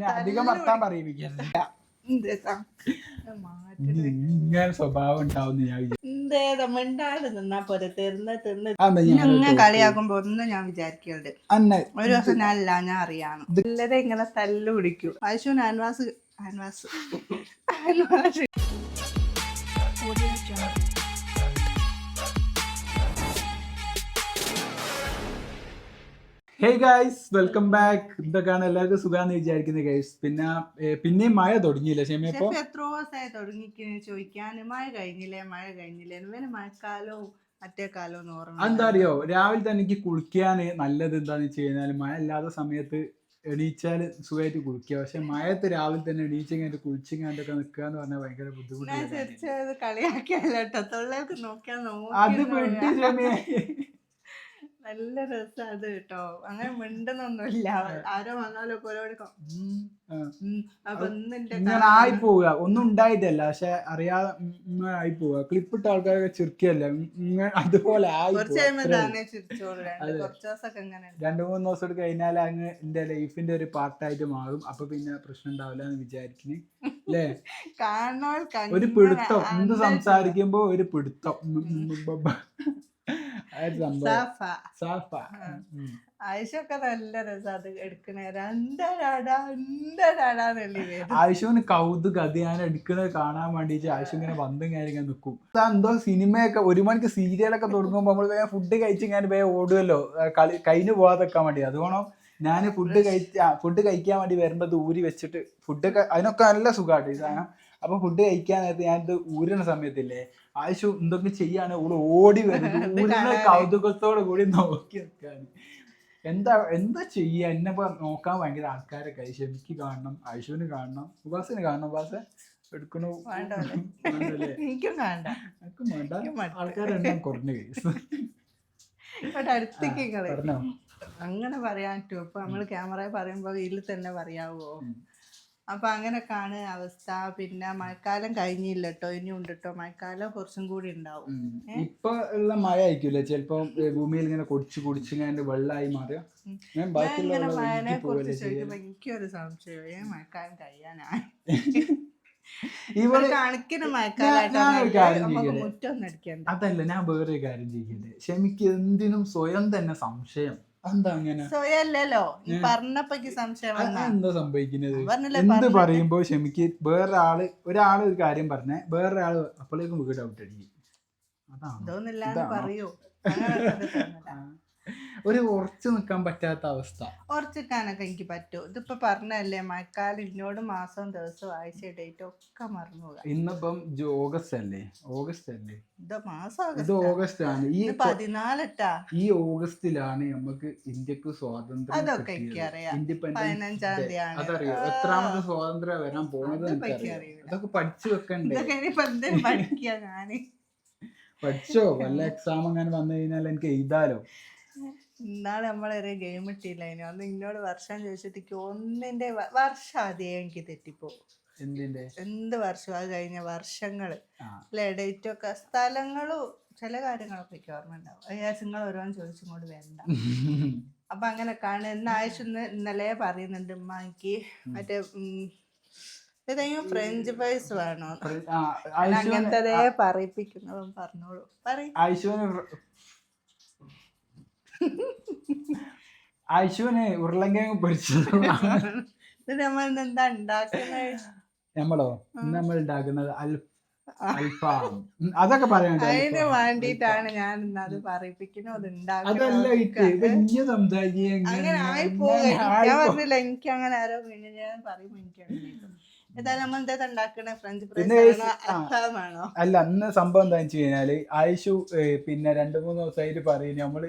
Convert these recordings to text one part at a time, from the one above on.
പിന്നെ അധികം വർത്താൻ പറയിപ്പിക്കല്ല ഇങ്ങനെ സ്വഭാവം ഉണ്ടാവുന്ന ഞാൻ എന്തേതാ നിന്നാ തിന്ന് തിന്ന്. ഞാൻ ഇങ്ങനെ കളിയാക്കുമ്പോ ഒന്നും ഞാൻ വിചാരിക്കലുണ്ട് ഒരു ദിവസം ഞാൻ അല്ല ഞാൻ അറിയാണ്. ഇല്ലതെ ഇങ്ങനെ തല്ല് പിടിക്കും ആശുവിന് Anvas Anvas. Anvas. Hey guys welcome back ഇതൊക്കെയാണ് എല്ലാവർക്കും സുഖാന്ന് വിചാരിക്കുന്നത് ഗൈസ് പിന്നെ പിന്നെയും മഴ തുടങ്ങിയില്ല ക്ഷമയപ്പോ എത്ര ദിവസമായി തുടങ്ങിക്കുന്നു ചോദിക്കാൻ മഴ കഴിഞ്ഞില്ലേ മഴ കഴിഞ്ഞില്ലേ? മഴക്കാലവും മറ്റേ കാലവും ഓർമ്മ എന്താ അറിയോ? രാവിലെ തന്നെ എനിക്ക് കുളിക്കാൻ നല്ലത് എന്താന്ന് വെച്ച് കഴിഞ്ഞാൽ മഴ ഇല്ലാത്ത സമയത്ത് എണീച്ചാൽ സുഖമായിട്ട് കുളിക്കുക. പക്ഷെ മഴത്ത് രാവിലെ തന്നെ എണീച്ചിങ്ങാണ്ട് കുളിച്ചിങ്ങാണ്ടൊക്കെ നിൽക്കുക എന്ന് പറഞ്ഞാൽ ഭയങ്കര ബുദ്ധിമുട്ടാണ് അത് വിട്ട് ക്ഷമയെ നല്ല രസം അത് കേട്ടോ. അങ്ങനെ മിണ്ടുന്നൊന്നുമില്ല. ആരോ വന്നാലോ ഓരോട്. അപ്പൊ ഇങ്ങനെ ആയി പോവുക ഒന്നും ഉണ്ടായിട്ടല്ല പക്ഷെ അറിയാതെ ഇങ്ങനെ ആയി പോവുക ക്ലിപ്പിട്ട ആൾക്കാരൊക്കെ ചിരിക്കല്ല ഇങ്ങനെ അതുപോലെ ആയി രണ്ട് മൂന്ന് ദിവസം എടുത്ത് കഴിഞ്ഞാൽ അങ്ങ് എന്റെ ലൈഫിന്റെ ഒരു പാർട്ടായിട്ട് മാറും. അപ്പൊ പിന്നെ പ്രശ്നം ഉണ്ടാവില്ല എന്ന് വിചാരിക്കുന്നു അല്ലേ? ഒരു പിടുത്തം. എന്ത് സംസാരിക്കുമ്പോ ഒരു പിടുത്തം. ഉം, ഉം, ഉം, ബ, ബ. ആ ഒരു സംഭവം. സാഫ. സാഫ. ഉം. ആയിഷൊക്കെ നല്ല രസം അത് എടുക്കണേ. രണ്ടരാടാ രണ്ടരാടാന്നല്ലേ പേര് കൗതുക അത് ഞാൻ എടുക്കുന്നത് കാണാൻ വേണ്ടിട്ട് ആയിഷ ഇങ്ങനെ വന്നും കാര്യം ഇങ്ങനെ നിൽക്കും എന്തോ സിനിമയൊക്കെ ഒരു മണിക്ക് സീരിയലൊക്കെ തുടങ്ങുമ്പോൾ നമ്മൾ വേഗം ഫുഡ് കഴിച്ച് ഇങ്ങനെ വേഗം ഓടുമല്ലോ കളി കഴിഞ്ഞു പോകാതെക്കാൻ വേണ്ടി. അതുകൊണ്ടോ ഞാൻ ഫുഡ് കഴിച്ച ഫുഡ് കഴിക്കാൻ വേണ്ടി വരുമ്പോൾ ഊരി വെച്ചിട്ട് ഫുഡ് അതിനൊക്കെ നല്ല സുഖമായിട്ട് ഈ സാധനം. അപ്പൊ ഫുഡ് കഴിക്കാൻ നേരത്ത് ഞാനിത് ഊരുന്ന സമയത്തില്ലേ ആയുഷു എന്തൊക്കെ ചെയ്യാണ് ഓൾ ഓടി വരുന്നത് കൗതുകത്തോടെ കൂടി നോക്കി നിൽക്കാണ് എന്താ എന്താ ചെയ്യുക എന്നെ ഇപ്പൊ നോക്കാൻ ഭയങ്കര ആൾക്കാരൊക്കെ ആയിഷ എനിക്ക് കാണണം ആയിഷുവിന് കാണണം ഉപാസിന് കാണണം. ഉപാസ എടുക്കണു. വേണ്ട? എനിക്കും ആൾക്കാരെണ്ണം കുറഞ്ഞു കേസ് അടുത്തേക്ക് അങ്ങനെ പറയാൻ പറ്റുമോ ഇപ്പൊ നമ്മൾ ക്യാമറ പറയുമ്പോ ഇതിൽ തന്നെ പറയാവോ. അപ്പൊ അങ്ങനൊക്കെയാണ് അവസ്ഥ. പിന്നെ മഴക്കാലം കഴിഞ്ഞില്ല കേട്ടോ ഇനി ഉണ്ട് കേട്ടോ മഴക്കാലം കുറച്ചും കൂടി ഉണ്ടാവും. ഇപ്പൊ ഉള്ള മഴ ആയിരിക്കൂലേ ചിലപ്പോ ഭൂമിയിൽ ഇങ്ങനെ കൊടിച്ച് കുടിച്ച് ഇങ്ങനെ വെള്ളമായി മാറിയോ ഇങ്ങനെ മഴനെ കുറിച്ച് ചോദിക്കുമ്പോ എനിക്കൊരു സംശയം മഴക്കാലം കഴിയാനായി അടിക്കണ്ട. അതല്ല ഞാൻ വേറെ കാര്യം ചെയ്യട്ടെ ക്ഷമിക്ക് എന്തിനും സ്വയം തന്നെ സംശയം. ഈ പറഞ്ഞപ്പോ സംശയം എന്താ സംഭവിക്കുന്നത്? എന്ത് പറയുമ്പോ ക്ഷമിക്ക് വേറൊരാൾ ഒരാൾ ഒരു കാര്യം പറഞ്ഞേ വേറൊരാൾ അപ്പോഴേക്കും വീട് ഔട്ട് അടിക്കും അതാണ്? പറയൂ. ഒരു. ഉറച്ചു നിൽക്കാൻ പറ്റാത്ത അവസ്ഥ. ഉറച്ചു നിൽക്കാനൊക്കെ എനിക്ക് പറ്റും. ഇതിപ്പോ പറഞ്ഞല്ലേ മഴക്കാലം ഇന്നോട് മാസം ദിവസവും ആഴ്ച ഡേറ്റ് ഒക്കെ മറന്നു പോകാം ഇന്നിപ്പം ഓഗസ്റ്റ് അല്ലേ? ഓഗസ്റ്റ് അല്ലേ? ഇത് മാസം ഇത് ഓഗസ്റ്റ്. ആണ് ഈ പതിനാലെട്ടാ. ഈ ഓഗസ്റ്റിലാണ് നമുക്ക് ഇന്ത്യയ്ക്ക് സ്വാതന്ത്ര്യം അതൊക്കെ. എനിക്കറിയാം പതിനഞ്ചാം തീയതി അതറിയോ. എത്രാമത് സ്വാതന്ത്ര്യം വരാൻ പോണത് അതൊക്കെ പഠിച്ചു വെക്കണ്ടേ? പഠിക്കുക ഞാൻ. പഠിച്ചോ? വല്ല എക്സാം അങ്ങനെ വന്നു കഴിഞ്ഞാൽ എനിക്ക് എഴുതാലോ? ഇന്നാൾ നമ്മളൊരു ഗെയിം ഇട്ടില്ല ഇനി അന്ന് ഇന്നോട് വർഷം ചോദിച്ചിട്ട് ഒന്നിന്റെ വർഷം ആദ്യം എനിക്ക് തെറ്റിപ്പോ എന്തിന്റെ? എന്ത് വർഷം? അത് കഴിഞ്ഞ വർഷങ്ങൾ. അല്ലെ ഡേറ്റ് ഒക്കെ സ്ഥലങ്ങളും ചില കാര്യങ്ങളൊക്കെ എനിക്ക് ഓർമ്മ ഉണ്ടാവും. അത് നിങ്ങൾ ഓരോന്ന് ചോദിച്ചിങ്ങോട്ട് വേണ്ട അപ്പൊ അങ്ങനെ കാണുക ഇന്ന് ആഴ്ച ഇന്ന് ഇന്നലെ പറയുന്നുണ്ട് ഉമ്മാക്ക് മറ്റേ ഏതെങ്കിലും ഫ്രഞ്ച് ഫ്രൈസ് വേണോ? അങ്ങനത്തെ പറയിപ്പിക്കുന്നതും പറഞ്ഞോളൂ. പറയും. ആയുഷ്മാന് ഉരുളങ്കിഴങ്ങ് പൊരിച്ചത് നമ്മൾ ഇന്ന് എന്താ ഉണ്ടാക്കുന്നത്? നമ്മളോ? നമ്മൾ ഉണ്ടാക്കുന്നത് അൽഫാം. അതൊക്കെ അതിന് അൽഫാം. ഞാൻ ഇന്ന് അത് അങ്ങനെ എനിക്ക് അങ്ങനെ ആരോ പിന്നെ ഞാൻ പറയും അല്ല അന്ന് സംഭവം എന്താ വെച്ച് കഴിഞ്ഞാൽ ആയിഷു പിന്നെ രണ്ടു മൂന്ന് ദിവസമായിട്ട് പറയും നമ്മൾ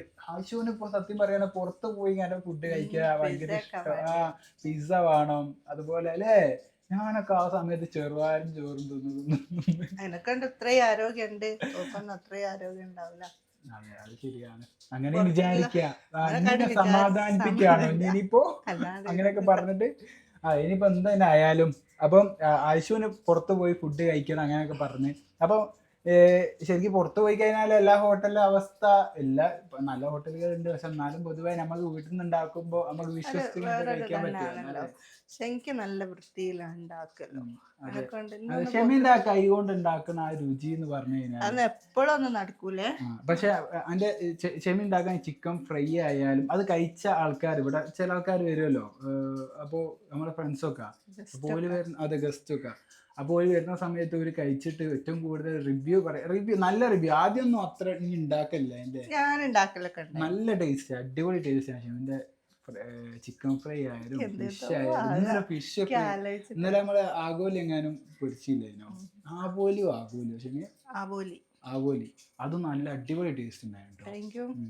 ഇപ്പൊ സത്യം പറയണ പുറത്ത് പോയി ഇങ്ങനെ ഫുഡ് കഴിക്കുക ഭയങ്കര ഇഷ്ടം. ആ പിസ്സ വേണം. അതുപോലെ അല്ലേ? ഞാനൊക്കെ ആ സമയത്ത് ചെറുവാരും ചോറും തിന്നു എനക്കുണ്ട് ഇത്രയും ആരോഗ്യമുണ്ട് ഓപ്പൊന്നും അത്രയും ആരോഗ്യം ഉണ്ടാവില്ല. അതെ അത് ശരിയാണ്. അങ്ങനെ വിചാരിക്കാം അങ്ങനെ സമാധാനിപ്പിക്കുകയാണോ ഇനിയിപ്പോ അങ്ങനെയൊക്കെ പറഞ്ഞിട്ട് ആ ഇനിയിപ്പോ എന്തായാലും അപ്പം ആയിഷുവിന് പുറത്ത് പോയി ഫുഡ് കഴിക്കണം അങ്ങനെയൊക്കെ പറഞ്ഞ്. അപ്പം ശരിക്കും പുറത്തു പോയി കഴിഞ്ഞാൽ എല്ലാ ഹോട്ടലിലെ അവസ്ഥ എല്ലാ നല്ല നല്ല ഹോട്ടലുകളുണ്ട്. പക്ഷെ എന്നാലും പൊതുവെ നമ്മൾ വീട്ടിൽ നിന്ന് ഉണ്ടാക്കുമ്പോൾ നമ്മൾ കഴിക്കാൻ. പറ്റില്ല. പക്ഷെ എനിക്ക് നല്ല വൃത്തിയിലാണ് ഉണ്ടാക്കല്ലോ എന്നെക്കൊണ്ട് ആ കൈ കൊണ്ട് ഉണ്ടാക്കുന്ന ആ രുചി എന്ന് പറഞ്ഞു കഴിഞ്ഞാൽ അത് എപ്പോഴും നടക്കൂലേ? പക്ഷെ അതിന്റെ ചെ- ഷെമി ഉണ്ടാക്കാൻ ചിക്കൻ ഫ്രൈ ആയാലും അത് കഴിച്ച ആൾക്കാർ ഇവിടെ ചില ആൾക്കാർ വരുമല്ലോ അപ്പോ നമ്മുടെ ഫ്രണ്ട്സൊക്കെ അതെ ഗസ്റ്റ് ഒക്കെ. അപ്പോൾ ഒരു വരുന്ന സമയത്ത് ഒരു കഴിച്ചിട്ട് ഏറ്റവും കൂടുതൽ റിവ്യൂ പറയാം. റിവ്യൂ നല്ല റിവ്യൂ ആദ്യം ഒന്നും അത്ര നീ ഉണ്ടാക്കല്ല എന്റെ ഞാൻ ഉണ്ടാക്കലൊക്കെ ഉണ്ട് നല്ല ടേസ്റ്റ് അടിപൊളി ടേസ്റ്റ് ആണ് എന്റെ ചിക്കൻ ഫ്രൈ ആയാലും ഫിഷ് ആയാലും. ഇന്നലെ ഫിഷ് ഇന്നലെ നമ്മൾ ആഗോലി എങ്ങാനും പൊരിച്ചില്ലേനോ? ആവോലിയോ ആഗോലി പക്ഷേ അതും അത് നല്ല അടിപൊളി ടേസ്റ്റ് ഉണ്ടായിരുന്നു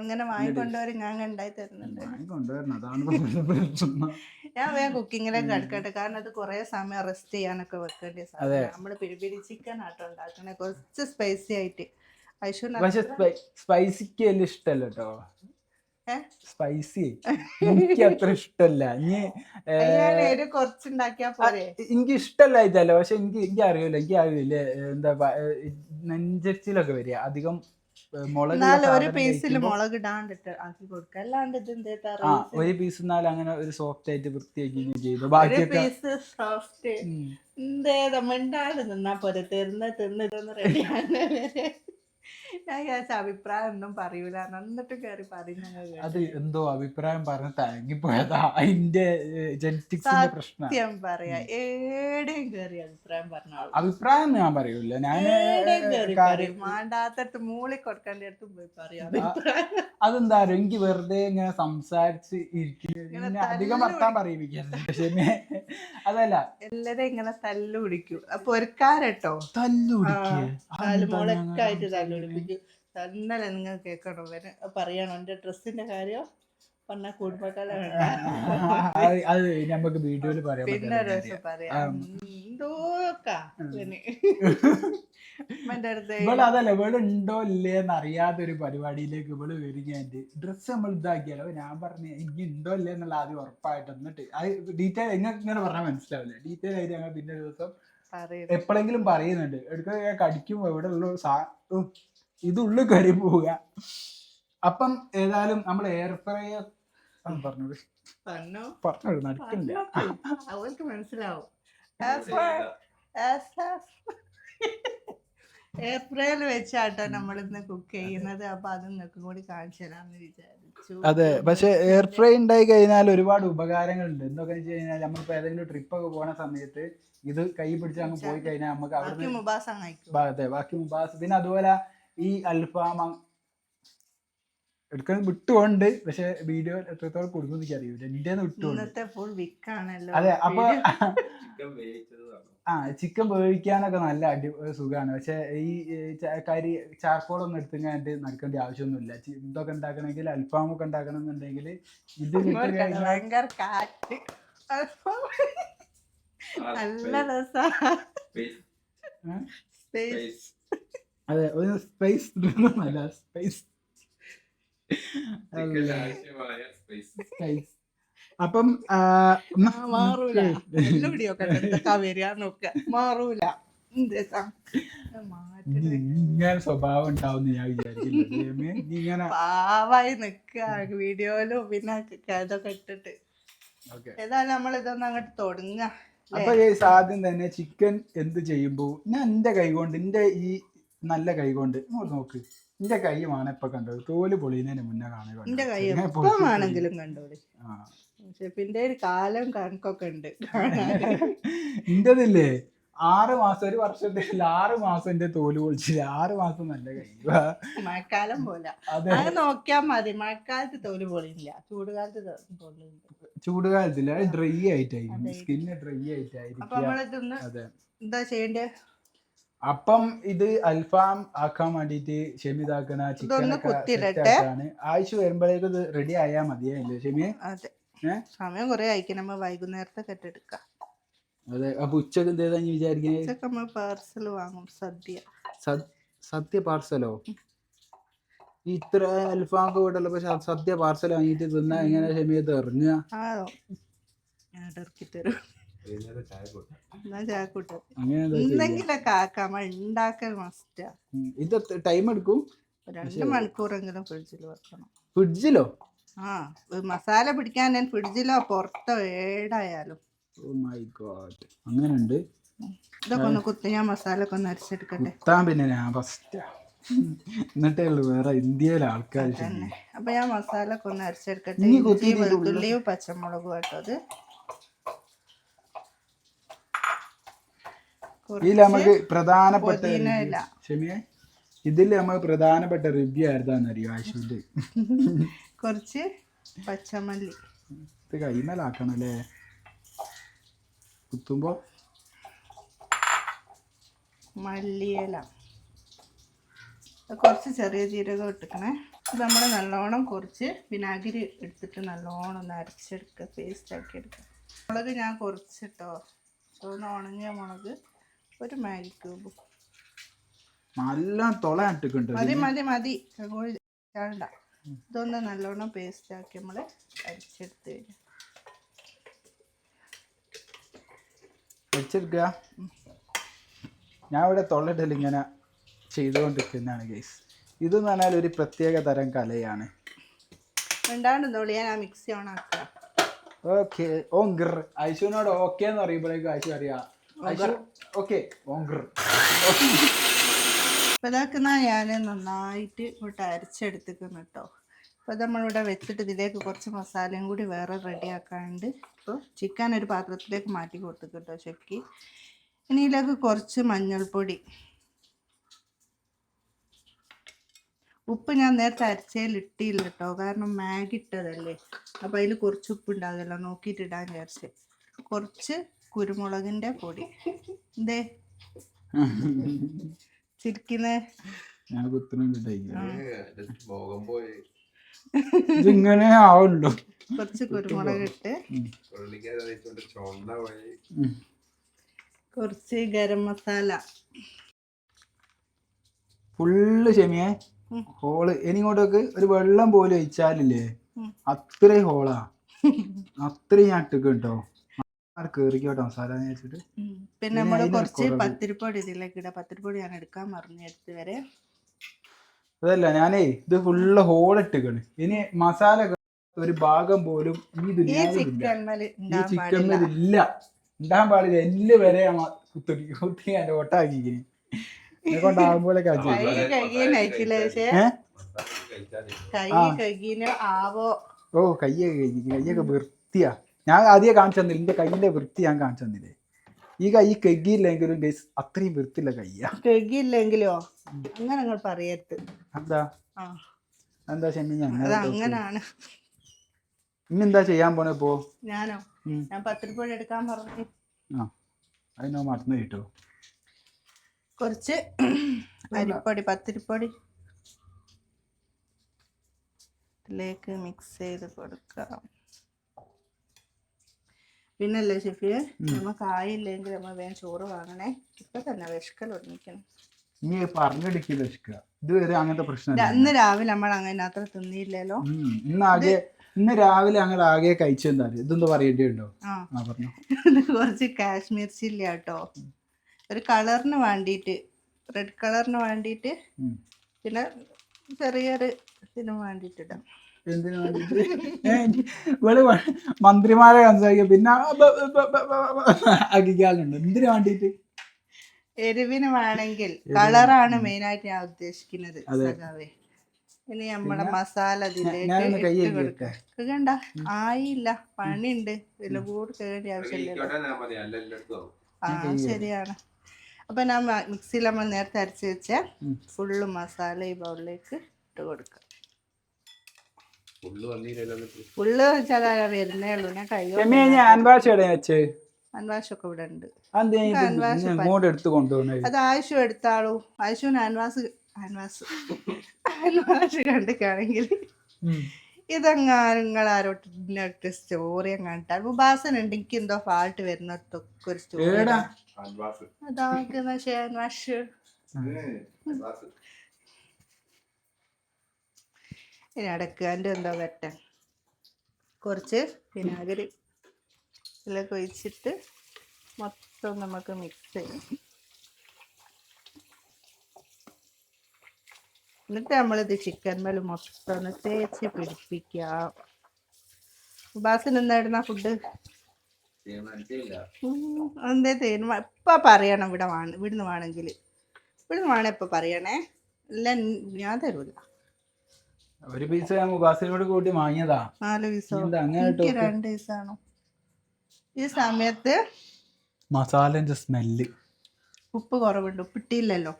അങ്ങനെ വാങ്ങിക്കൊണ്ടുവരും ഞാൻ ഉണ്ടായി തരുന്നുണ്ട്. ഞാൻ കൊണ്ടുവരണം അതാണ്. ഞാൻ വേഗം കുക്കിങ്ങിലേക്ക് അടുക്കട്ടെ കാരണം അത് കുറെ സമയം റെസ്റ്റ് ചെയ്യാനൊക്കെ വെക്കേണ്ട സാധനം നമ്മൾ പിരിപിരി ചിക്കൻ ആട്ടോ ഉണ്ടാക്കണേ കുറച്ച് സ്പൈസി ആയിട്ട്. പക്ഷെ സ്പൈസിക്ക് വലിയ ഇഷ്ടല്ല കേട്ടോ സ്പൈസി എനിക്ക് അത്ര ഇഷ്ടല്ല ഇനി എനിക്ക് ഇഷ്ടമല്ലായിട്ടല്ല പക്ഷെ എനിക്ക് എനിക്ക് അറിയില്ല. എനിക്ക് അറിയില്ല എന്താ നെഞ്ചരിച്ചിലൊക്കെ വരിക. അധികം മുളക് ഒരു പീസിൽ മുളക് ഇടാണ്ടിട്ട് ആക്കി കൊടുക്ക അല്ലാണ്ട് ഇത് എന്തേത്താ ആ ഒരു പീസ് എന്നാൽ അങ്ങനെ ഒരു സോഫ്റ്റ് ആയിട്ട് വൃത്തിയാക്കി ചെയ്തു. ബാക്കി ബാക്കിയൊക്കെ പീസ് സോഫ്റ്റ്. എന്തേതാ മിണ്ടാണ്ട് നിന്നാ പോരെ. തിന്ന് തിന്ന് ഇതൊന്ന് ഞാൻ വിചാരിച്ച അഭിപ്രായം ഒന്നും പറയൂല. എന്നിട്ട് കയറി പറയുന്നത് അത് എന്തോ അഭിപ്രായം പറഞ്ഞ് തയങ്ങിപ്പോയതാ അതിന്റെ ജനറ്റിക്സിന്റെ പ്രശ്നം സത്യം പറയാ ഏടെയും കയറി അഭിപ്രായം പറഞ്ഞോളൂ അഭിപ്രായം ഞാൻ പറയൂല ഞാൻ ഏടെയും കയറി പറയും. മാണ്ടാത്തടുത്ത് മൂളി കൊടുക്കേണ്ട അടുത്ത് പോയി പറയാം അഭിപ്രായം. അതെന്താ അറിയോ എനിക്ക് വെറുതെ ഇങ്ങനെ സംസാരിച്ച് ഇങ്ങനെ അധികം വർത്താൻ പറയിപ്പിക്കല്ലേ പക്ഷെ അതല്ല. എല്ലാരും ഇങ്ങനെ തല്ലു പിടിക്കും. അപ്പൊ ഒരുക്കാരട്ടോ തല്ലു കാൽ മുളക്കായിട്ട് തല്ലു പിടിപ്പിക്കും നിങ്ങൾ കേൾക്കണം വരെ പറയണം എന്റെ ഡ്രസ്സിന്റെ കാര്യം പറഞ്ഞ കുടുംബക്കാലം അത് നമുക്ക് വീഡിയോയിൽ പറയാൻ പിന്നെ ഒരു ദിവസം പറയാം. ഇവൾ അതല്ല ഇവൾ ഉണ്ടോ ഇല്ലേ എന്ന് അറിയാത്ത ഒരു പരിപാടിയിലേക്ക് ഇവൾ വരികയായിട്ട് ഡ്രസ്സ് നമ്മൾ ഇതാക്കിയാലോ? ഞാൻ പറഞ്ഞു എനിക്ക് ഉണ്ടോ ഇല്ലേ എന്നുള്ള ആദ്യം ഉറപ്പായിട്ട് എന്നിട്ട് അത് ഡീറ്റെയിൽ എങ്ങനെ ഇങ്ങനെ പറഞ്ഞാൽ മനസ്സിലാവില്ല? ഡീറ്റെയിൽ ആയിട്ട് ഞങ്ങൾ പിന്നെ ദിവസം പറയും എപ്പോഴെങ്കിലും പറയുന്നുണ്ട്. എടുക്ക കടിക്കുമ്പോ ഇവിടെ ഉള്ള സാ ഇത് ഉള്ളിൽ കയറി പോവുക. അപ്പം ഏതായാലും നമ്മൾ എയർ ഫ്രയർ പറഞ്ഞോളൂ പറഞ്ഞോ? പറഞ്ഞോളൂ നടക്കില്ല അവർക്ക് മനസ്സിലാവും. ഏപ്രിൽ വെച്ചാട്ടോ നമ്മൾ ഇന്ന് കുക്ക് ചെയ്യുന്നത്. അപ്പൊ അത് നിങ്ങൾക്ക് കൂടി കാണിച്ചു തരാന്ന് വിചാരിച്ചു. അതെ പക്ഷെ എയർ ഫ്രൈ ഉണ്ടായി കഴിഞ്ഞാൽ ഒരുപാട് ഉപകാരങ്ങളുണ്ട്. എന്തൊക്കെ വെച്ച് കഴിഞ്ഞാൽ നമ്മളിപ്പോ ഏതെങ്കിലും ട്രിപ്പ് ഒക്കെ പോണ സമയത്ത് ഇത് കൈ പിടിച്ച് അങ്ങ് പോയി കഴിഞ്ഞാൽ നമുക്ക് അവിടെ ബാക്കി മുബാസ്. പിന്നെ അതുപോലെ ഈ അൽഫാമ എടുക്കാൻ എടുക്കുന്നത് വിട്ടുകൊണ്ട് പക്ഷെ വീഡിയോ എത്രത്തോളം കൊടുക്കും എനിക്ക് അറിയില്ല. എന്റെ വിട്ടുകൊണ്ട് അതെ അപ്പൊ ആ ചിക്കൻ വേവിക്കാനൊക്കെ നല്ല അടി സുഖമാണ് പക്ഷെ ഈ കരി ചാർക്കോൾ ഒന്നും എടുത്തുകൊണ്ട് നടക്കേണ്ട ആവശ്യമൊന്നുമില്ല. ഇതൊക്കെ ഉണ്ടാക്കണമെങ്കിൽ അൽഫാമൊക്കെ ഉണ്ടാക്കണം എന്നുണ്ടെങ്കിൽ ഇത് ഭയങ്കര കാറ്റ്. നല്ല രസ. സ്പേസ് അതെ ഒരു സ്പേസ് നല്ല സ്പേസ് സ്പേസ് സ്പേസ് അപ്പം മാറൂല. ഉം. എല്ലുപിടിയൊക്കെ എന്തൊക്കെ വരിക നോക്ക. മാറൂല. ഇങ്ങനെ സ്വഭാവം ഉണ്ടാവും ഞാൻ വിചാരിക്കുന്നു ദൈവമേ, നീ ഇങ്ങനെ പാവായി നിക്ക വീഡിയോയിലും പിന്നെ ഇതൊക്കെ ഇട്ടിട്ട്. ഓക്കെ. ഏതായാലും നമ്മൾ ഇതൊന്നും അങ്ങോട്ട് തുടങ്ങ. അപ്പൊ ആദ്യം തന്നെ ചിക്കൻ എന്ത് ചെയ്യുമ്പോ ഞാൻ എന്റെ കൈ കൊണ്ട് എന്റെ ഈ നല്ല കൈ കൊണ്ട് നോക്ക്. എന്റെ കൈ ആണ് ഇപ്പൊ കണ്ടത്. തോൽ പൊളിയുന്നതിന് മുന്നേ കാണുക എന്റെ കൈ കണ്ടോളി ആ. ഒരു കാലം കണക്കൊക്കെ ഉണ്ട്. ഇന്റതില്ലേ? ആറ് മാസം ഒരു വർഷത്തിൽ ആറ് മാസം എന്റെ തോൽ പൊളിച്ചില്ല. ആറ് മാസം നല്ല കൈ. മഴക്കാലം പോലെ. നോക്കിയാൽ അത് മതി. മഴക്കാലത്ത് തോൽ പൊളിയില്ല. ചൂടുകാലത്ത് ചൂടുകാലത്തില്ല. ഡ്രൈ ആയിട്ടായിരിക്കും. സ്കിന്ന് ഡ്രൈ ആയിട്ടായിരിക്കും എന്താ ചെയ്യണ്ടേ? അപ്പം ഇത് അൽഫാം ആക്കാൻ വേണ്ടിട്ട് ഷെമി ഇതാക്കണ ഇതൊന്ന് ചിക്കൻ ആഴ്ച വരുമ്പോഴേക്കും ഇത് റെഡി ആയാ മതിയായില്ലേ ഷെമി? സമയം കുറെ ആയിക്കും നമ്മ വൈകുന്നേരത്തെ കെട്ടെടുക്കാം അതെ. അപ്പൊ ഉച്ചയ്ക്ക് എന്തേതാ നീ വിചാരിക്കുന്നത് നമ്മൾ പാർസൽ വാങ്ങും സദ്യ. സദ്യ പാർസലോ ഇത്ര അൽഫാം വീട്ടല്ലോ പക്ഷെ സദ്യ പാർസൽ വാങ്ങിയിട്ട് തിന്നാ എങ്ങനെ ആണോ ഞാൻ ഇറക്കി തരും. എന്തെങ്കിലൊക്കെ ആക്കാം ഉണ്ടാക്കൽ മസ്റ്റാ ഇത് ടൈം എടുക്കും? രണ്ട് മണിക്കൂറെങ്കിലും ഫ്രിഡ്ജിൽ വെക്കണം. ഫ്രിഡ്ജിലോ ആ മസാല പിടിക്കാൻ ഞാൻ ഫ്രിഡ്ജിലോ പുറത്തോ ഏടായാലും. ഓ മൈ ഗോഡ് അങ്ങനെയുണ്ട്. ഇതൊക്കെ ഒന്ന് കുത്തി ഞാൻ മസാല ഒക്കെ ഒന്ന് അരച്ചെടുക്കട്ടെ. കുത്താൻ പിന്നെ ഞാൻ ഫസ്റ്റ് എന്നിട്ടേ ഉള്ളു വേറെ ഇന്ത്യയിലെ ആൾക്കാർ തന്നെ അപ്പൊ ഞാൻ മസാല ഒക്കെ ഒന്ന് അരച്ചെടുക്കട്ടെ. ഇഞ്ചി വെളുത്തുള്ളിയും പച്ചമുളകും കേട്ടോ അത്. ഇതിൽ നമുക്ക് പ്രധാനപ്പെട്ട. ക്ഷമിയെ ഇതിൽ നമുക്ക് പ്രധാനപ്പെട്ട റിവ്യൂ ആയിരുന്നാന്നറിയോ ആശുവിന്റെ കുറച്ച് പച്ചമല്ലി. ഇത് കൈമലാക്കണം അല്ലേ കുത്തുമ്പോ മല്ലിയില കുറച്ച് ചെറിയ ജീരകം ഇട്ടിക്കണേ. ഇത് നമ്മൾ നല്ലോണം കുറച്ച് വിനാഗിരി എടുത്തിട്ട് നല്ലോണം ഒന്ന് അരച്ചെടുക്കുക പേസ്റ്റ് ആക്കി എടുക്കുക മുളക് ഞാൻ കുറച്ചിട്ടോ? ഒന്ന് ഉണങ്ങിയ മുളക് ഒരു മാഗി ക്യൂബ്. നല്ല തുള ഇട്ടിട്ടുണ്ട് മതി മതി മതി. അങ്ങോട്ട് വേണ്ട ഇതൊന്ന് നല്ലോണം പേസ്റ്റ് ആക്കി നമ്മൾ അരിച്ചെടുത്ത് കഴിഞ്ഞു വെച്ചെടുക്കുക ഞാൻ ഇവിടെ തൊള്ളിടൽ ഇങ്ങനെ ചെയ്തുകൊണ്ടിരിക്കുന്നതാണ് ഗൈസ് എന്ന് പറഞ്ഞാൽ ഒരു പ്രത്യേക തരം കലയാണ്. രണ്ടാണ്ട് ഞാൻ ആ മിക്സി ഓൺ ആക്കുക ഓക്കെ ഓങ്കർ ഐശുവിനോട് ഓക്കെ എന്ന് പറയുമ്പോഴേക്കും ഐശു അറിയാം. ഓക്കെ. ഓങ്കർ. ഇതാക്കുന്ന ഞാൻ നന്നായിട്ട് ഇങ്ങോട്ട് അരച്ചെടുത്തിക്കുന്നു കേട്ടോ അപ്പോൾ നമ്മളിവിടെ വെച്ചിട്ട് ഇതിലേക്ക് കുറച്ച് മസാലയും കൂടി വേറെ റെഡി റെഡിയാക്കാണ്ട് ഇപ്പോൾ ചിക്കൻ ഒരു പാത്രത്തിലേക്ക് മാറ്റി കൊടുത്തു കേട്ടോ ഷെഫ്ക്ക് ഇനി ഇതിലേക്ക് കുറച്ച് മഞ്ഞൾപ്പൊടി. ഉപ്പ് ഞാൻ നേരത്തെ അരച്ചതിൽ ഇട്ടില്ല കേട്ടോ കാരണം മാഗിട്ടതല്ലേ അപ്പോൾ അതിൽ കുറച്ച് ഉപ്പ് ഉണ്ടാകില്ല നോക്കിയിട്ട് ഇടാൻ വിചാരിച്ച്. കുറച്ച് കുരുമുളകിന്റെ പൊടി. എന്തേ ചിരിക്കുന്നേ. ഞാൻ കുത്തുന്നുണ്ട് ഇതിങ്ങനെ ആവുള്ളൂ കുറച്ച് കുരുമുളക് ഇട്ട് കുറച്ച് ഗരം മസാല. ഫുള്ള് ക്ഷമിയേ. ഹോൾ. ഇനി ഇങ്ങോട്ടേക്ക് ഒരു വെള്ളം പോലും ഒഴിച്ചാലില്ലേ? അത്രയും ഹോളാ. അത്രയും ഞാൻ ഇട്ടിക്കും കേട്ടോ. കേറിക്കോട്ടെ മസാല എന്ന് വെച്ചിട്ട് പിന്നെ നമ്മൾ കുറച്ച്. പത്തിരിപ്പൊടി ഇതിലേക്ക് ഇടാം പത്തിരിപ്പൊടി ഞാൻ എടുക്കാൻ മറന്നു എടുത്ത് വരെ. അതല്ല ഞാനേ ഇത് ഫുള്ള് ഹോൾ ഇട്ടിക്കണ്. ഇനി മസാല ഒരു ഭാഗം പോലും ഈ ദുനിയാവിലില്ല ഈ ചിക്കൻ ഇല്ല. ഉണ്ടാകാൻ പാടില്ല. എല്ല് വരെ കുത്തി കുത്തി ഞാൻ കൊണ്ടാകുമ്പോലെ ആവോ? ഓ കയ്യൊക്കെ കഴിക്കും കയ്യൊക്കെ വൃത്തിയാ. ഞാൻ ആദ്യം കാണിച്ചു തന്നില്ല? എന്റെ കയ്യിന്റെ വൃത്തി ഞാൻ കാണിച്ചു തന്നില്ലേ? ഈ കൈ കെഗിയില്ലെങ്കിലും ഗൈസ് അത്രയും വൃത്തില്ല കയ്യാ കെഗിയില്ലെങ്കിലോ അങ്ങനെ നിങ്ങൾ പറയരുത്. എന്താ? എന്താ അങ്ങനാണ്. ഇനി എന്താ ചെയ്യാൻ പോണേ ഇപ്പോ? ഞാനോ. ഞാൻ പത്തിരിപ്പൊടി എടുക്കാൻ പറഞ്ഞു. ആ. അതിനോ മറന്നു കിട്ടോ. കുറച്ച് അരിപ്പൊടി പത്തിരിപ്പൊടി. ഇതിലേക്ക് മിക്സ് ചെയ്ത് കൊടുക്കാം. പിന്നല്ലേ ഷെഫിയെ? നമ്മ കായില്ലെങ്കിൽ നമ്മൾ വേഗം ചോറ് വാങ്ങണേ. ഇപ്പൊ തന്നെ വിഷക്കൽ ഒന്നിക്കണം നീ പറഞ്ഞെടുക്കില്ല ഇഷ്ക ഇതുവരെ അങ്ങനത്തെ പ്രശ്നം ഇന്ന് രാവിലെ നമ്മൾ അങ്ങനെ അത്ര തിന്നിയില്ലല്ലോ ഇന്ന് ആകെ ഇന്ന് രാവിലെ ഞങ്ങൾ ആകെ കഴിച്ചെന്താ ഇതെന്താ പറയേണ്ടി ഉണ്ടോ ആ. ആ പറഞ്ഞു. ഇത് കുറച്ച് കാശ്മീർ ചില്ലി കേട്ടോ ഒരു കളറിന് വേണ്ടിയിട്ട് റെഡ് കളറിന് വേണ്ടിയിട്ട് പിന്നെ ചെറിയൊരു ഇതിന് വേണ്ടിയിട്ട് ഇടാം. എന്തിനു വേണ്ടിട്ട് ഏ, ഇവൾ മന്ത്രിമാരെ സംസാരിക്കുക പിന്നെ എന്തിനു വേണ്ടിട്ട്? എരിവിന് വേണമെങ്കിൽ കളറാണ് മെയിൻ ആയിട്ട് ഞാൻ ഉദ്ദേശിക്കുന്നത് സഖാവേ. ഇനി നമ്മളെ മസാല കേണ്ട ഇതിലേക്ക് കണ്ട ആയില്ല പണിയുണ്ട്. വില കൂടി ആവശ്യമില്ലല്ലോ. അല്ല എല്ലായിടത്തും ആ ശരിയാണ്. അപ്പൊ ഞാൻ മിക്സിയിൽ നമ്മൾ നേരത്തെ അരച്ച് വെച്ച ഫുള്ള് മസാല ഈ ബൗളിലേക്ക് ഇട്ട് കൊടുക്കുക ഫുള്ള് വെച്ചാൽ വരുന്നേ ഉള്ളൂ. ഞാൻ ഞാൻ ഹാൻഡ് എവിടെ വെച്ച്? അൻവാഷൊക്കെ ഇവിടെ ഉണ്ട്. ഇങ്ങോട്ട് എടുത്ത് കൊണ്ടുപോകുന്നത്? അത് ആയുഷു എടുത്താളൂ. ആയുഷുവിന് അൻവാസ് അൻവാസ് അൻവാഷ് കണ്ടിക്കാണെങ്കിൽ നിങ്ങൾ ആരോട്ട് സ്റ്റോറി എങ്ങാണ്ടാൽ മുബാസൻ ഉണ്ട്. എനിക്ക് എന്തോ ഫാൾട്ട് വരുന്നിടത്തൊക്കെ ഒരു സ്റ്റോറി ഏടാ? അൽവാസ്. ഇനി അടക്കാന്റെ എന്തോ വെട്ടൻ കുറച്ച് വിനാഗിരി ഇതിലൊക്കെ ഒഴിച്ചിട്ട് മൊത്തം നമുക്ക് മിക്സ് ചെയ്യും. എന്നിട്ട് നമ്മളിത് ചിക്കൻ മേൽ മൊത്തം ഒന്ന് തേച്ച് പിടിപ്പിക്കാം. ബാസിന് എന്തായിരുന്ന ഫുഡ് എന്തേ തീരുമാനം ഇപ്പൊ പറയണം ഇവിടെ വേണം ഇവിടുന്ന് വേണമെങ്കിൽ ഇവിടുന്ന് വേണേ ഇപ്പൊ പറയണേ. ഇല്ല ഞാൻ തരൂല. ഒരു പീസ് ഞാൻ മുബാസിനോട് കൂട്ടി വാങ്ങിയതാ. നാല് പീസ് എന്താ അങ്ങനെ എനിക്ക് രണ്ട് ദിവസമാണോ ഈ സമയത്ത് മസാലന്റെ സ്മെല്ല് ഉപ്പ് കുറവുണ്ട്. ഉപ്പിട്ടില്ലല്ലോ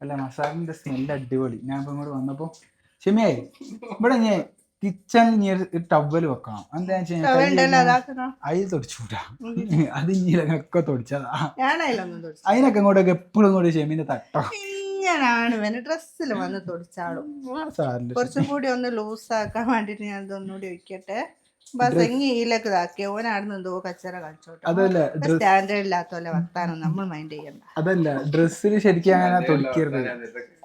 അല്ല മസാലന്റെ സ്മെല്ല് അടിപൊളി. ഞാൻ ഇപ്പൊ ഇങ്ങോട്ട് വന്നപ്പോ ക്ഷമയായി ഇവിടെ ഞാൻ കിച്ചണിൽ ഇനി ഒരു ടവൽ വെക്കണം. എന്താ ഉണ്ടല്ലോ അതാക്കണോ. അതിൽ തൊടിച്ചൂടാ. അത് ഇനിയൊക്കെ തൊടിച്ചതാ. ഞാനതിലൊന്നും തൊടിച്ചു അതിനൊക്കെ ഇങ്ങോട്ടൊക്കെ എപ്പോഴും ഇങ്ങോട്ട് ഷെമീന്റെ തട്ടോ. ഇങ്ങനാണ് ഇവന് ഡ്രസ്സിൽ വന്ന് തൊടിച്ചാളും. കുറച്ചും കൂടി ഒന്ന് ലൂസ് ആക്കാൻ വേണ്ടിട്ട് ഞാൻ ഇതൊന്നുകൂടി ഒഴിക്കട്ടെ. ബസ് എങ്ങി ഈലൊക്കെ ഇതാക്കി. ഓനാടുന്ന് എന്തോ കച്ചറ കളിച്ചോട്ടെ. അതല്ല ഡ്രസ് സ്റ്റാൻഡേർഡ് ഇല്ലാത്ത പോലെ വർത്താനം നമ്മൾ മൈൻഡ് ചെയ്യണ്ട. അതല്ല ഡ്രസ്സിൽ ശരിക്കും അങ്ങനെ തുടിക്കരുത്.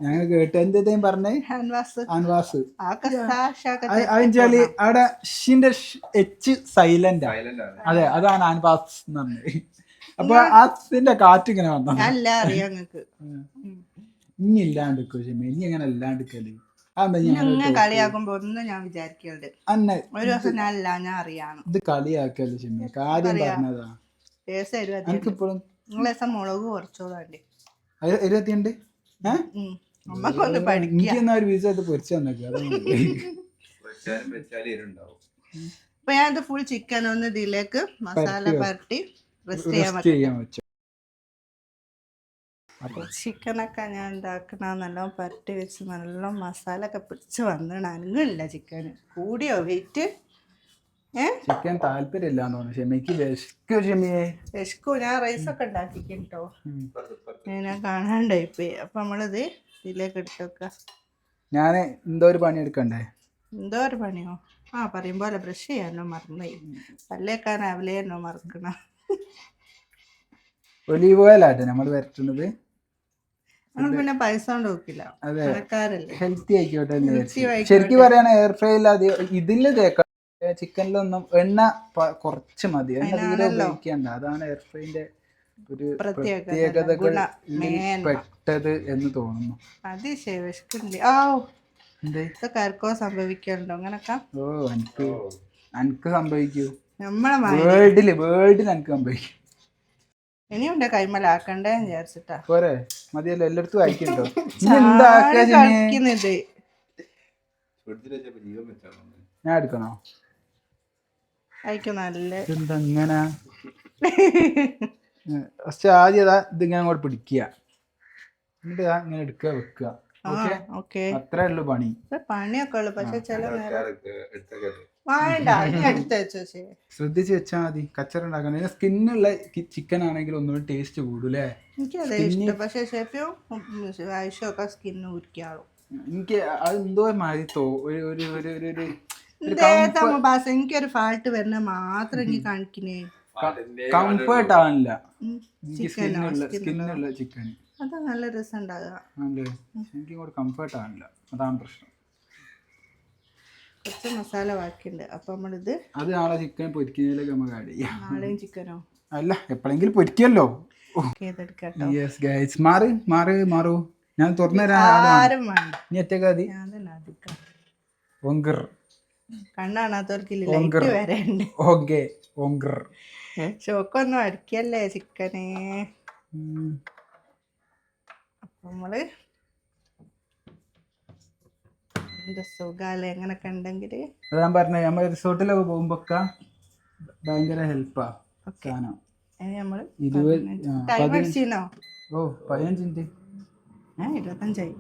ഞങ്ങൾ കേട്ട് എന്തേ പറഞ്ഞേ? ഹാൻവാസ് അതെന്നുവെച്ചാൽ അവിടെ ഷിന്റെ എച്ച് സൈലന്റ്. സൈലന്റ്. അതെ അതാണ് ആൻവാസ് എന്ന് പറഞ്ഞത്. അപ്പൊ അതിന്റെ കാറ്റ് ഇങ്ങനെ വന്നു? അല്ല അറിയാം നിങ്ങക്ക് ഇനി ഇല്ലാണ്ടിക്കോ ഷെമി ഇനി അങ്ങനെ ഇല്ലാണ്ടിക്കൽ ഞാൻ ഇങ്ങനെ കളിയാക്കുമ്പോ ഒന്നും ഞാൻ വിചാരിക്കലുണ്ട് അന്നെ ഒരു ദിവസം ഞാൻ അല്ല ഞാൻ അറിയാം ഇത് കളിയാക്കല്ലേ ഷെമി കാര്യം പറഞ്ഞതാ. ടേസ്റ്റ് എനിക്കിപ്പോഴും നിങ്ങൾ ദിവസം മുളക് കുറച്ചോളാണ്ട് ഇരുപത്തിയുണ്ട് ഏഹ് നമ്മക്കൊന്ന് പഠിക്കാം. എനിക്ക് എന്നാ ഒരു വീസ അത് പൊരിച്ചു തന്നേക്ക്. അപ്പൊ ഫുൾ ചിക്കൻ ഒന്ന് ഇതിലേക്ക് മസാല പരട്ടി റെസ്റ്റ് ചെയ്യാൻ റെസ്റ്റ് വെച്ചു ചിക്കനൊക്കെ ഞാൻ ഉണ്ടാക്കണ നല്ലോണം പരട്ടി വെച്ച് നല്ല മസാല ഒക്കെ പിടിച്ച് വന്നിട്ട് അനങ്ങില്ല ചിക്കന്. കൂടിയോ വെയിറ്റ്? ചിക്കൻ താല്പര്യമില്ല ഷെമിക്ക് വിശക്കോ ഷെമിയെ. വിശക്കൂ. ഞാൻ റൈസൊക്കെ ഉണ്ടാക്കിട്ടോ. ഞാൻ കാണാണ്ടായിപ്പോയി അപ്പൊ നമ്മളിത് ഇതിലേക്ക് ഇട്ടൊക്കെ ഞാൻ എന്തോ ഒരു പണി എടുക്കണ്ടേ? എന്തോ ഒരു പണിയോ? ആ പറയും പോലെ ബ്രഷ് ചെയ്യാനോ മറന്നുപോയി പല്ലേക്കാൻ അവലെയാനോ മറക്കണം. ഒലീവ് ഓയിലാട്ടെ നമ്മൾ വരട്ടുന്നത്? പിന്നെ പൈസ കൊണ്ട് നോക്കില്ല അതെ. ഹെൽത്തി ആയിക്കോട്ടെ. ശരിക്കും പറയാണ് എയർ ഫ്രൈ അധികം ഇതിൽ തേക്കാം. ചിക്കനിലൊന്നും എണ്ണ കുറച്ച് മതി. എണ്ണ തീരെ ഉപയോഗിക്കണ്ട. അതാണ് എയർ ഫ്രൈന്റെ ഒരു പ്രത്യേകത, പ്രത്യേകതകൾ. പെട്ടത് എന്ന് തോന്നുന്നു. അതിശയ വിശക്കുന്നില്ല. ഓ ഇതൊക്കെ ആർക്കോ സംഭവിക്കലുണ്ടോ അങ്ങനൊക്കെ? ഓ എനിക്ക് എനിക്ക് സംഭവിക്കൂ. നമ്മളെ വേൾഡിൽ വേൾഡിൽ എനിക്ക് സംഭവിക്കും. ഇനിയുണ്ട് കൈമലാക്കണ്ടേ വിചാരിച്ചിട്ടാ. പോരെ. മതിയല്ലോ എല്ലായിടത്തും? കളിക്കുന്നത്. വെച്ചാണ് ഞാൻ എടുക്കണോ? ഫസ്റ്റ് ആദ്യം അതാ ഇതിങ്ങനെ അങ്ങോട്ട് പിടിക്കുക. എന്നിട്ട് ഇതാ ഇങ്ങനെ എടുക്കുക വെക്കുക. ഓക്കെ? ഓക്കെ. അത്രേ ഉള്ളു പണി. പണിയൊക്കെ ഉള്ളു. പക്ഷെ ചില നേരം വേണ്ട എടുത്ത് വെച്ചോ ശ്രദ്ധിച്ച് വെച്ചാൽ മതി. കച്ചറ ഉണ്ടാക്കാൻ സ്കിന്നുള്ള ചിക്കൻ ആണെങ്കിൽ ഒന്നുകൂടി ടേസ്റ്റ് കൂടൂലേ? എനിക്കത് ഇഷ്ടം. പക്ഷെ സ്കിന്ന് എനിക്ക് അത് എന്തോ മാതിരി തോ ഒരു ഒരു ഒരു ഒരു എനിക്കൊരു ഫാൾട്ട് വരുന്ന മാത്രം എനിക്ക് കാണിക്കണേ കംഫർട്ട് ചിക്കനോ സ്കിന്നുള്ള സ്കിന്നുള്ള ചിക്കൻ അത് നല്ല രസം ഉണ്ടാകുക എനിക്ക് ഇങ്ങോട്ട് കംഫർട്ട് ആവാനില്ല അതാണ് പ്രശ്നം. കുറച്ച് മസാല ബാക്കിയുണ്ട്. അപ്പൊ നമ്മളിത് അത് നാളെ ചിക്കൻ പൊരിക്കുന്നതിലേക്ക് നമുക്ക് ആഡ് ചെയ്യാം. നാളെയും ചിക്കനോ അല്ല എപ്പോഴെങ്കിലും പൊരിക്കല്ലോ. യെസ് ഗൈസ് മാറ് മാറ് മാറൂ. ഞാൻ തുറന്നു തരാം. നീ ഒറ്റയ്ക്ക് മതി. ഒങ്കർ വരണ്ട് ഓക്കെ ഒങ്കർ ചോക്കൊന്നും അടിക്കല്ലേ ചിക്കനെ നമ്മൾ എന്താ സുഖല്ലേ? എങ്ങനൊക്കെ ഉണ്ടെങ്കിൽ അത് ഞാൻ നമ്മൾ റിസോർട്ടിലൊക്കെ പോകുമ്പോഴൊക്കെ ഭയങ്കര ഹെൽപ്പാ സാധനം ഇരുപത് ആ, ടൈം പതിനഞ്ച്. അടിച്ചിനോ ഓ പതിനഞ്ച് മിനിറ്റ്. ഞാൻ ഇരുപത്തഞ്ചായി.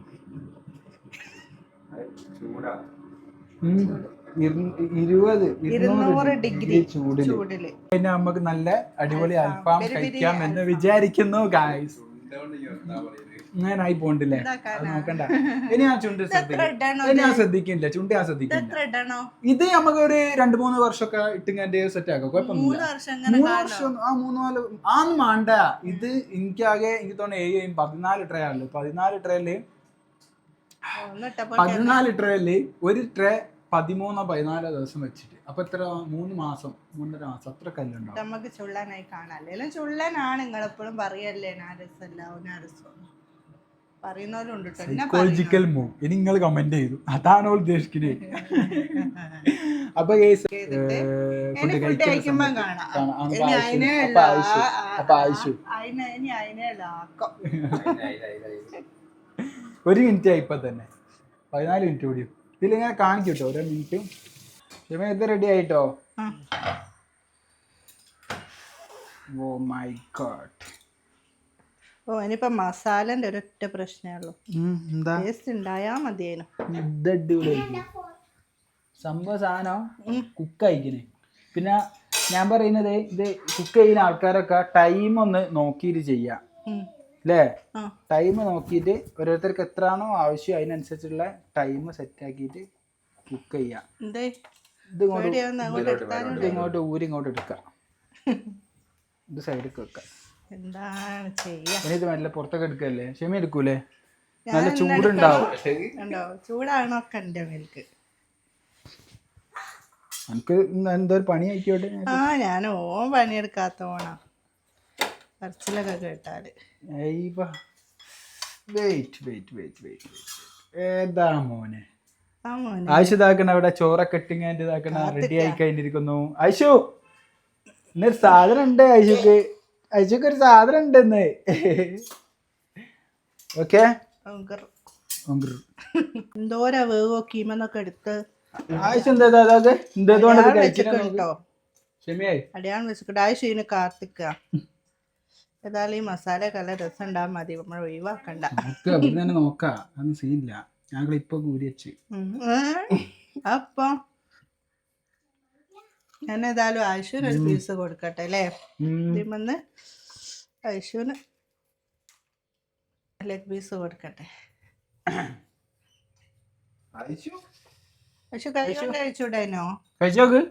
ഉം. ഇരു- ഇരുപത് ഇരുന്നൂറ് ഡിഗ്രി ചൂടിൽ. ചൂടിൽ. പിന്നെ നമുക്ക് നല്ല അടിപൊളി അൽഫാം കഴിക്കാം എന്ന് വിചാരിക്കുന്നു ഗായ്സ് ചുണ്ടോണ്ട് ആയി പോണ്ടില്ലേ? നോക്കണ്ട. ഇനി ആ ചുണ്ട് ഇനി ഞാൻ ശ്രദ്ധിക്കില്ല. ചുണ്ട് ഞാൻ ശ്രദ്ധിക്കില്ല. ഇത് നമുക്ക് ഒരു രണ്ടു മൂന്ന് വർഷമൊക്കെ ഇട്ടിങ്ങനെ സെറ്റ് ആക്കാം. കുഴപ്പമൊന്നുമില്ല. മൂന്ന് വർഷം ആ മൂന്ന് നാല് ആന്ന് മാണ്ട. ഇത് എനിക്കാകെ എനിക്ക് തോന്നുന്നു ഏഴ് പതിനാല് ട്രേ ആണല്ലോ. പതിനാല് ട്രേയിൽ ഒന്നിട്ടപ്പോ പതിനാല് ട്രേയിൽ ഒരു ട്രേ പതിമൂന്നോ പതിനാലോ ദിവസം വെച്ചിട്ട്. അപ്പൊ എത്ര? മൂന്ന് മാസം. മൂന്നര മാസം. അത്ര കല്ലുണ്ടാവും. നമുക്ക് ചുള്ളനായി കാണാം. അല്ലെങ്കിലും ചുള്ളനാണ് നിങ്ങൾ എപ്പോഴും പറയല്ലേ ഞാൻ രസമല്ല പറയുന്നവരുണ്ട് സൈക്കോളജിക്കൽ മൂവ് ഇനി നിങ്ങൾ കമന്റ് ചെയ്തു അതാണ് ഓൾ ഉദ്ദേശിക്കുന്നത്. അപ്പൊ കേസ് ഒരു മിനിറ്റ് ആയി ഇപ്പൊ തന്നെ. പതിനാല് മിനിറ്റ് കൂടി. ഇതിലിങ്ങനെ കാണിക്കട്ടോ കേട്ടോ. ഓരോ മിനിറ്റും ക്ഷമ ഇത് റെഡി ആയിട്ടോ. ഓ മൈ ഗോഡ് ഓ ഇനിയിപ്പോ മസാലന്റെ ഒരൊറ്റ പ്രശ്നമേ ഉള്ളൂ. ടേസ്റ്റ് ഉണ്ടായാ മതിയേനു. ഇത് അടിപൊളിയായിരിക്കും സംഭവ സാധനം കുക്ക് അയക്കണേ പിന്നെ ഞാൻ പറയുന്നത് ഇത് കുക്ക് ചെയ്യുന്ന ആൾക്കാരൊക്കെ ടൈം ഒന്ന് നോക്കിയിട്ട് ചെയ്യാം. അല്ലേ ടൈം നോക്കിയിട്ട് ഓരോരുത്തർക്ക് എത്രയാണോ ആവശ്യം അതിനനുസരിച്ചുള്ള ടൈം സെറ്റ് ആക്കിയിട്ട് കുക്ക് ചെയ്യാം. ഇത് ഇങ്ങോട്ട് ഇങ്ങോട്ട് ഊരി ഇങ്ങോട്ട് എടുക്കാം. ഇത് സൈഡിൽ വെക്കാം. എന്താണ് ചെയ്യാ? ഇത് മെല്ലെ പുറത്തൊക്കെ എടുക്കല്ലേ? ക്ഷമ എടുക്കൂലേ? നല്ല ചൂടുണ്ടാവും. ചൂടാണോ ചൂടാണൊക്കെ മേൽക്ക്. ഇന്ന് എന്തോ പണി ആയിക്കോട്ടെ ആ ഞാൻ ഓൻ പണിയെടുക്കാത്ത ഓണാ പറച്ചിലൊക്കെ കേട്ടാൽ. വെയിറ്റ് വെയിറ്റ് വെയിറ്റ് വെയിറ്റ് ഏതാ മോനെ? ആയിഷ ഇതാക്കണ അവിടെ ചോറൊക്കെ ഇട്ടിങ്ങാന്റെ ഇതാക്കണ റെഡി ആയി കഴിഞ്ഞിരിക്കുന്നു. ആയിഷു ഇന്നൊരു സാധനം ഉണ്ട് ആയിഷുക്ക്. ആയിഷുക്ക് ഒരു സാധനം ഉണ്ട് ഇന്ന്. ഓക്കെ. ആയിഷ എന്തോരാ വേവോ കീമെന്നൊക്കെ എടുത്ത്. എന്താ അതൊക്കെ എന്തേതുകൊണ്ട് കഴിച്ചിട്ട് അടിയാൻ വെച്ചിട്ട് കാത്തിക്ക. ഏതായാലും ഈ മസാല കല രസം ഉണ്ടാകാൻ മതി. നമ്മൾ ഒഴിവാക്കണ്ട. നമുക്ക് അവിടെ തന്നെ നോക്കാം. അതൊന്നും സീനില്ല ഞങ്ങൾ ഇപ്പൊ കൂടി വെച്ച്? അപ്പൊ ഞാൻ ഏതായാലും ആശുവിന് ഒരു പീസ് കൊടുക്കട്ടെ അല്ലേ? ഇതിമെന്ന് ആശുവിന് ലെഗ് പീസ് കൊടുക്കട്ടെ? പക്ഷെ കഴിച്ചുകൊണ്ട് കഴിച്ചൂടാനോ കഴിച്ചോക്ക്.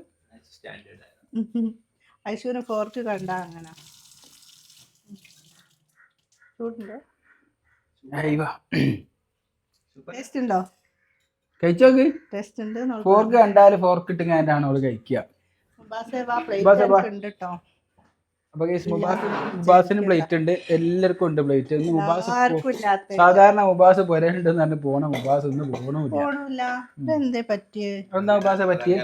സ്റ്റാൻഡേർഡ് ഐശുവിന് ഫോർക്ക് കണ്ട അങ്ങനെ. ചൂടുണ്ടോ ടേസ്റ്റ് ഉണ്ടോ? കഴിച്ചോക്ക് ടേസ്റ്റ് ഉണ്ട് ഫോർക്ക് കണ്ടാൽ ഫോർക്ക് ഇട്ടിങ്ങാണ്ടാണ് അവൾ കഴിക്കുക. മുബാസേ വാ പ്ലേറ്റ് ഉണ്ട് കേട്ടോ അപ്പൊ മുബാസിന് പ്ലേറ്റ് ഉണ്ട്. എല്ലാവർക്കും ഉണ്ട് പ്ലേറ്റ് ഇന്ന് മുബാസ് സാധാരണ മുബാസ് പുരണ്ടെന്ന് പറഞ്ഞ് പോണ മുബാസ് ഇന്ന് പോണില്ല. എന്താ മുബാസ പറ്റിയ?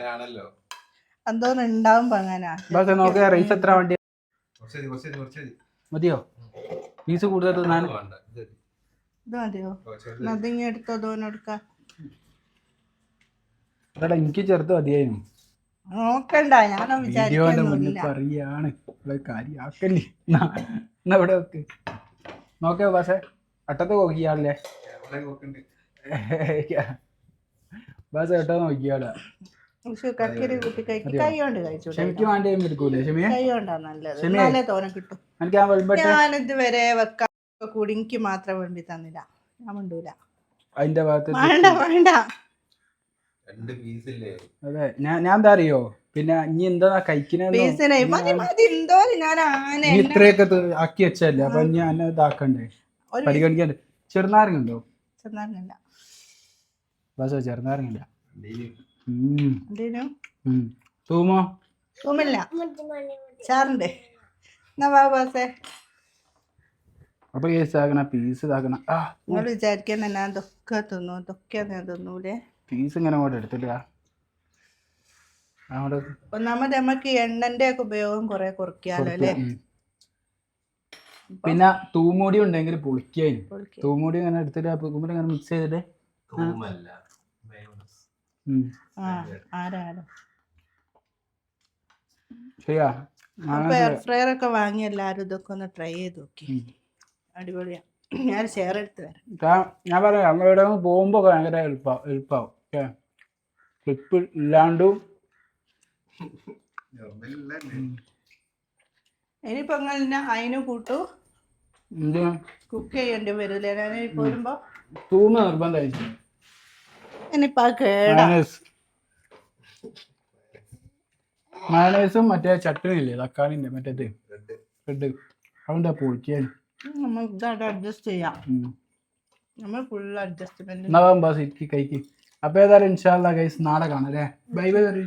മുബാസ നോക്കുക റൈസ് എത്ര വണ്ടി മതിയോ? പീസ് കൂടുതൽ തിന്നാൻ ഇത് മതിയോ എടുത്തോ എനിക്ക് ചെറുത് മതിയായിരുന്നു നോക്കണ്ട ഞാനും വീഡിയോന്റെ മുന്നിൽ വിചാരിക്കൊന്നുമില്ല പറയാണ്. ഇവിടെ കാര്യാക്കല്ലേ എന്നാ ഇവിടെ വെക്ക്. നോക്കിയോ ബാസേ അട്ടത്ത് നോക്കിയാളല്ലേ? അവിടെ നോക്കണ്ട്. നോക്കിയാളാ. ക്ഷമിക്ക് വേണ്ടി എടുക്കൂലേ ക്ഷമിയെ? കൈ കൊണ്ടാ നല്ലത്. ക്ഷമയെ. തോനെ കിട്ടും. എനിക്ക് ആ ഇതുവരെ ഞാനിത് വരെ വെക്കാൻ കുടുങ്ങിക്ക് മാത്രം വേണ്ടി തന്നില്ല. ഞാൻ വേണ്ടൂല അതിന്റെ ഭാഗത്ത് വേണ്ട വേണ്ട. രണ്ട് പീസില്ലേ അതെ ഞാൻ ഞാൻ എന്താ അറിയോ? പിന്നെ ഇനി എന്താ കഴിക്കണെന്ന് പീസിനെ മതി മതി. എന്തോ ഞാൻ ആന നീ ഇത്രയൊക്കെ ത് ആക്കി വെച്ചല്ലേ അപ്പൊ ഞാൻ എന്നെ ഇതാക്കണ്ടേ? ഒരു പരിഗണിക്കണ്ടേ ചെറുനാരങ്ങ ഉണ്ടോ ചെന്നാറില്ല ബസ് ചെറുനാരങ്ങ എന്തെങ്കിലും ഉം. എന്തേനും? ഉം. തൂമോ? റൂമില്ല ചാറുണ്ട്. എന്നാ വാ ബാസേ അപ്പൊ കേസ് ആകണ പീസ് ഇതാകണ ആ നിങ്ങൾ വിചാരിക്കുന്ന ഞാൻ ഇതൊക്കെ തിന്നു ഇതൊക്കെ ഞാൻ തിന്നൂലേ? പീസ് ഇങ്ങനെ അങ്ങോട്ട് എടുത്തില്ല അങ്ങോട്ട് ഒന്നാമത് നമുക്ക് എണ്ണന്റെ ഒക്കെ ഉപയോഗം കുറെ കുറയ്ക്കാലോ അല്ലേ? പിന്നെ തൂമൂടി ഉണ്ടെങ്കിൽ പൊളിക്കാനും പൊളിക്ക്. തൂമൂടി ഇങ്ങനെ എടുത്തിട്ട് ആ ഇങ്ങനെ മിക്സ് ചെയ്തിട്ട് ശരിയാ. എയർ ഫ്രയർ ഒക്കെ വാങ്ങി എല്ലാരും ഇതൊക്കെ ഒന്ന് ട്രൈ ചെയ്ത് നോക്കി. ഉം. അടിപൊളിയാ. ഞാൻ ഷെയർ എടുത്ത് തരാം. ഞാൻ പറയാം അങ്ങോട്ട് പോകുമ്പോ ഭയങ്കര എളുപ്പം എളുപ്പാവും ഓക്കെ ക്ലിപ്പ് ഇല്ലാണ്ടും. ഇനിയിപ്പോ അതിന് കൂട്ടു. കുക്ക് ചെയ്യേണ്ടി വരില്ലേ ഞാൻ പോരുമ്പോ തൂമ നിർബന്ധമായിരിക്കും ഇനിയിപ്പോ ആ കേടാ. മയണൈസും മറ്റേ ചട്ടണി തക്കാളിന്റെ മറ്റേത്. റെഡ് അതുകൊണ്ടാ പൊളിക്കാൻ? നമ്മൾ ഇതായിട്ട് അഡ്ജസ്റ്റ് ചെയ്യാം. നമ്മൾ ഫുൾ അഡ്ജസ്റ്റ്മെന്റ് എന്നാ ബസ് ഇരിക്കി കഴിക്ക് അപ്പൊ ഏതായാലും ഇൻഷാല്ല ഗൈസ് നാളെ കാണാം അല്ലേ? ബൈ ബൈ പറയൂ